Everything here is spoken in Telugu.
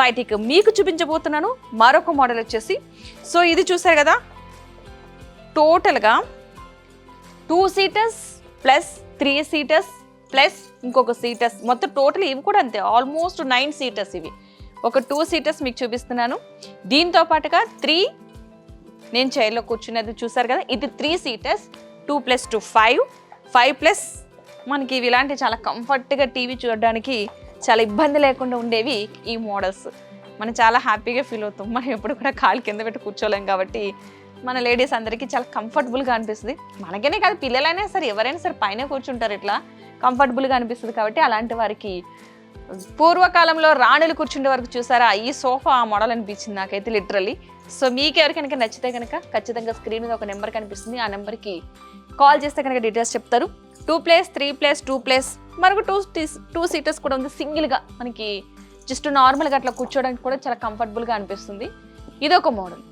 రైట్ ఇక మీకు చూపించబోతున్నాను మరొక మోడల్ వచ్చేసి. సో ఇది చూసారు కదా టోటల్గా two seaters plus three seaters plus ఇంకొక సీటర్స్ మొత్తం టోటల్ ఇవి కూడా అంతే ఆల్మోస్ట్ నైన్ సీటర్స్ ఇవి. ఒక టూ సీటర్స్ మీకు చూపిస్తున్నాను. దీంతో పాటుగా త్రీ నేను చైర్లో కూర్చున్నది చూసారు కదా ఇది three seaters two plus two five five plus మనకి ఇవి ఇలాంటి చాలా కంఫర్ట్గా టీవీ చూడడానికి చాలా ఇబ్బంది లేకుండా ఉండేవి ఈ మోడల్స్. మనం చాలా హ్యాపీగా ఫీల్ అవుతాం. మనం ఎప్పుడు కూడా కాలు కింద పెట్టి కూర్చోలేం కాబట్టి మన లేడీస్ అందరికీ చాలా కంఫర్టబుల్గా అనిపిస్తుంది. మనకనే కాదు పిల్లలైనా సరే ఎవరైనా సరే పైన కూర్చుంటారు ఇట్లా కంఫర్టబుల్గా అనిపిస్తుంది కాబట్టి అలాంటి వారికి పూర్వకాలంలో రాణులు కూర్చుండే వరకు చూసారా ఈ సోఫా ఆ మోడల్ అనిపించింది నాకైతే లిటరలీ సో మీకు ఎవరికైనా నచ్చితే కనుక ఖచ్చితంగా స్క్రీన్ మీద ఒక నెంబర్ కనిపిస్తుంది. ఆ నెంబర్కి కాల్ చేస్తే కనుక డీటెయిల్స్ చెప్తారు. Two place three place two place. మనకు టూ టూ సీటర్స్ కూడా ఉంది. సింగిల్గా మనకి జస్ట్ నార్మల్గా అట్లా కూర్చోడానికి కూడా చాలా కంఫర్టబుల్గా అనిపిస్తుంది. ఇది ఒక మోడల్.